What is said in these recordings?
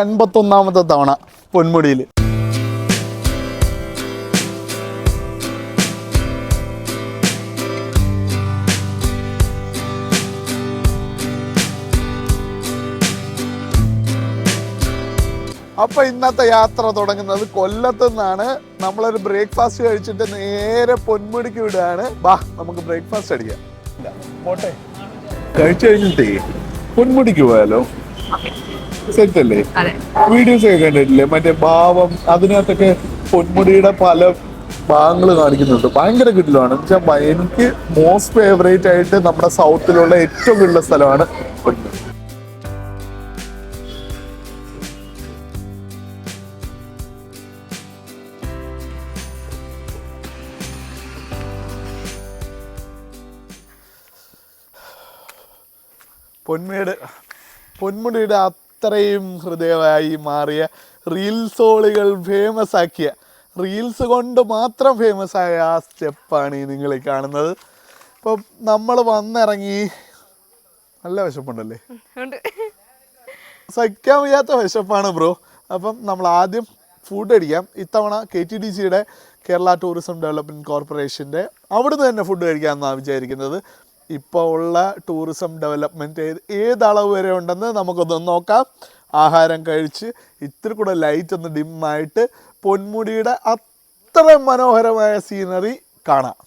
അൻപത്തൊന്നാമത്തെ തവണ പൊന്മുടിയിൽ. അപ്പോൾ ഇന്നത്തെ യാത്ര തുടങ്ങുന്നത് കൊല്ലത്ത് നിന്നാണ്. നമ്മളൊരു ബ്രേക്ക്ഫാസ്റ്റ് കഴിച്ചിട്ട് നേരെ പൊന്മുടിക്ക് വിടുകയാണ്. ബാ നമുക്ക് ബ്രേക്ക്ഫാസ്റ്റ് അടിക്കാം. പോട്ടെ. കഴിച്ചു കഴിഞ്ഞിട്ടേ പൊന്മുടിക്ക് പോയാലോ? സെറ്റ് അല്ലേ വീഡിയോസ് ഒക്കെ കണ്ടിട്ടില്ലേ? മറ്റേ ഭാവം അതിനകത്തൊക്കെ പൊന്മുടിയുടെ പല ഭാഗങ്ങൾ കാണിക്കുന്നുണ്ട്. ഭയങ്കര കിട്ടിലാണ് വെച്ചാൽ എനിക്ക് മോസ്റ്റ് ഫേവറേറ്റ് ആയിട്ട് നമ്മുടെ സൗത്തിലുള്ള ഏറ്റവും കൂടുതലുള്ള സ്ഥലമാണ് പൊന്മുടി. പൊന്മുടിയുടെ പൊന്മുടിയുടെ അത്രയും ഹൃദയമായി മാറിയ റീൽസോളുകൾ ഫേമസ് ആക്കിയ റീൽസ് കൊണ്ട് മാത്രം ഫേമസ് ആയ ആ സ്റ്റെപ്പാണ് ഈ നിങ്ങൾ കാണുന്നത്. ഇപ്പം നമ്മൾ വന്നിറങ്ങി നല്ല വിശപ്പുണ്ടല്ലേ? സഹിക്കാൻ വയ്യാത്ത വിശപ്പാണ് ബ്രോ. അപ്പം നമ്മൾ ആദ്യം ഫുഡ് അടിക്കാം. ഇത്തവണ കെ ടി ഡി സിയുടെ കേരള ടൂറിസം ഡെവലപ്മെന്റ് കോർപ്പറേഷന്റെ അവിടുന്ന് തന്നെ ഫുഡ് കഴിക്കാമെന്നാണ് വിചാരിക്കുന്നത്. ഇപ്പോൾ ഉള്ള ടൂറിസം ഡെവലപ്മെന്റ് ഏത് ഏത് അളവ് വരെ ഉണ്ടെന്ന് നമുക്കൊന്ന് നോക്കാം. ആഹാരം കഴിച്ച് ഇത്തിരി കൂടെ ലൈറ്റ് ഒന്ന് ഡിമ്മായിട്ട് പൊന്മുടിയുടെ അത്ര മനോഹരമായ സീനറി കാണാം.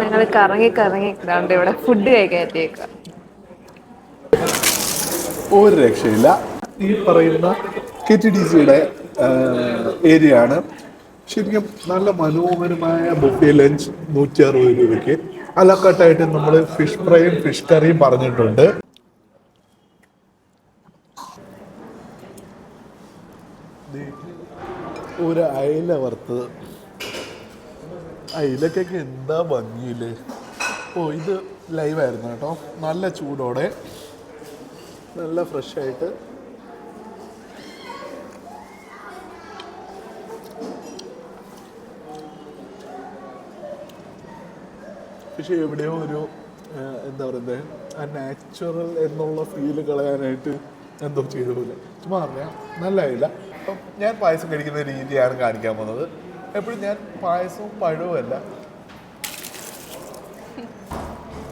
ഞങ്ങൾ കറങ്ങി കറങ്ങി ഇതാണ്ട് ഇവിടെ ഫുഡ് കഴിക്കാൻ എത്തിയേക്കാം ഒരു രക്ഷയില്ല. ഈ പറയുന്ന കെ ടി ഡി സിയുടെ ഏരിയ ആണ് ശരിക്കും നല്ല മനോഹരമായ ബുഫേ ലഞ്ച് നൂറ്റി അറുപത് രൂപയ്ക്ക്. അലക്കട്ടായിട്ട് നമ്മൾ ഫിഷ് ഫ്രൈയും ഫിഷ് കറിയും പറഞ്ഞിട്ടുണ്ട്. ഒരു അയില വറുത്തത്. അയിലക്കൊക്കെ എന്താ ഭംഗിയില്ലേ ഓ ഇത് ലൈവായിരുന്നു കേട്ടോ. നല്ല ചൂടോടെ. നല്ല ഫ്രഷ് പക്ഷെ എവിടെയോ ഒരു എന്താ പറയുന്നത് ആ നാച്ചുറൽ എന്നുള്ള ഫീൽ കളയാനായിട്ട് എന്തോ ചെയ്തു പോലെ. ചുമ്മാ അറിയാം നല്ല ഇല്ല അപ്പം ഞാൻ പായസം കഴിക്കുന്ന രീതിയാണ് കാണിക്കാൻ പോകുന്നത്. എപ്പോഴും ഞാൻ പായസവും പഴവും അല്ല.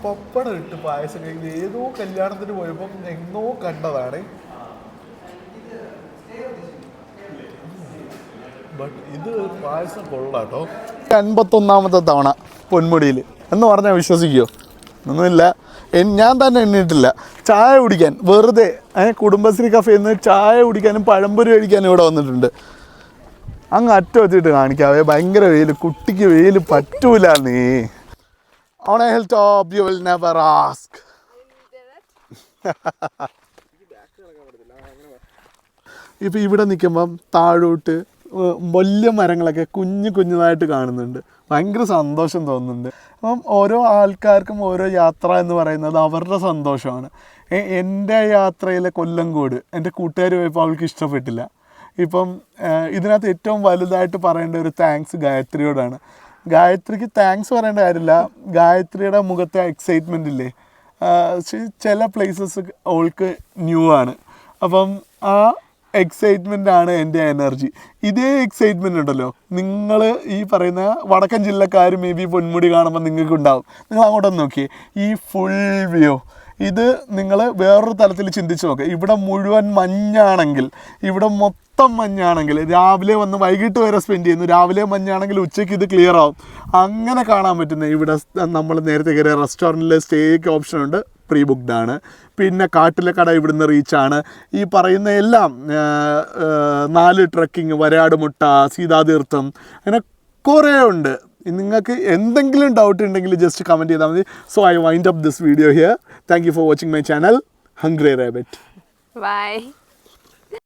പപ്പടം ഇട്ട് പായസം കഴിക്കുന്നത് ഏതോ കല്യാണത്തിന് പോയപ്പം എങ്ങോ കണ്ടതാണ്. ബട്ട് ഇത് പായസം കൊള്ളാട്ടോ അൻപത്തൊന്നാമത്തെ തവണ പൊന്മുടിയിൽ. എന്ന് പറഞ്ഞാൽ വിശ്വസിക്കുമോ ഒന്നുമില്ല. ഞാൻ തന്നെ എണ്ണിയിട്ടില്ല ചായ കുടിക്കാൻ. വെറുതെ കുടുംബശ്രീ കഫേയിൽ നിന്ന് ചായ കുടിക്കാനും പഴംപൊരി കഴിക്കാനും ഇവിടെ വന്നിട്ടുണ്ട്. അങ്ങ് അറ്റം വെച്ചിട്ട് കാണിക്കാവേ ഭയങ്കര വെയിൽ കുട്ടിക്ക് വെയിൽ പറ്റൂല നീ. On hilltop, you will never ask ഇപ്പം ഇവിടെ നിൽക്കുമ്പം താഴോട്ട് വലിയ മരങ്ങളൊക്കെ കുഞ്ഞു കുഞ്ഞതായിട്ട് കാണുന്നുണ്ട്. ഭയങ്കര സന്തോഷം തോന്നുന്നുണ്ട്. അപ്പം ഓരോ ആൾക്കാർക്കും ഓരോ യാത്ര എന്ന് പറയുന്നത് അവരുടെ സന്തോഷമാണ്. എന്റെ യാത്രയിലെ കൊല്ലംകോട് എന്റെ കൂട്ടുകാർ പോയപ്പോൾ അവൾക്ക് ഇഷ്ടപ്പെട്ടില്ല. ഇപ്പം ഇതിനകത്ത് ഏറ്റവും വലുതായിട്ട് പറയേണ്ട ഒരു താങ്ക്സ് ഗായത്രിയോടാണ്. ഗായത്രിക്ക് താങ്ക്സ് പറയേണ്ട കാര്യമില്ല. ഗായത്രിയുടെ മുഖത്തെ എക്സൈറ്റ്മെന്റ് ഇല്ലേ? ചില പ്ലേസസ് അവൾക്ക് ന്യൂ ആണ്. അപ്പം ആ എക്സൈറ്റ്മെന്റ് ആണ് എന്റെ എനർജി ഇതേ എക്സൈറ്റ്മെന്റ് ഉണ്ടല്ലോ. നിങ്ങൾ ഈ പറയുന്ന വടക്കൻ ജില്ലക്കാർ മേ ബി പൊന്മുടി കാണുമ്പോൾ നിങ്ങൾക്ക് ഉണ്ടാവും നിങ്ങൾ അങ്ങോട്ടൊന്ന് നോക്കിയേ. ഈ ഫുൾ വ്യൂ ഇത് നിങ്ങൾ വേറൊരു തലത്തിൽ ചിന്തിച്ച് നോക്കുക ഇവിടെ മുഴുവൻ മഞ്ഞാണെങ്കിൽ ഇവിടെ മൊത്തം മഞ്ഞാണെങ്കിൽ രാവിലെ വന്ന് വൈകിട്ട് വരെ സ്പെൻഡ് ചെയ്യുന്നു. രാവിലെ മഞ്ഞാണെങ്കിൽ ഉച്ചയ്ക്ക് ഇത് ക്ലിയർ ആവും. അങ്ങനെ കാണാൻ പറ്റുന്ന ഇവിടെ നമ്മൾ നേരത്തെ കയറിയ റെസ്റ്റോറന്റിൽ സ്റ്റേക്ക് ഓപ്ഷൻ ഉണ്ട്. പ്രീ ബുക്ക്ഡ് ആണ് പിന്നെ കാട്ടിലെ കട ഇവിടുന്ന് റീച്ചാണ്. ഈ പറയുന്ന എല്ലാം നാല് ട്രക്കിംഗ് വരാട് മുട്ട സീതാതീർത്ഥം അങ്ങനെ കുറേ ഉണ്ട്. നിങ്ങൾക്ക് എന്തെങ്കിലും ഡൗട്ട് ഉണ്ടെങ്കിൽ ജസ്റ്റ് കമന്റ് ചെയ്താൽ മതി. So I wind up this video here thank you for watching my channel hungry rabbit bye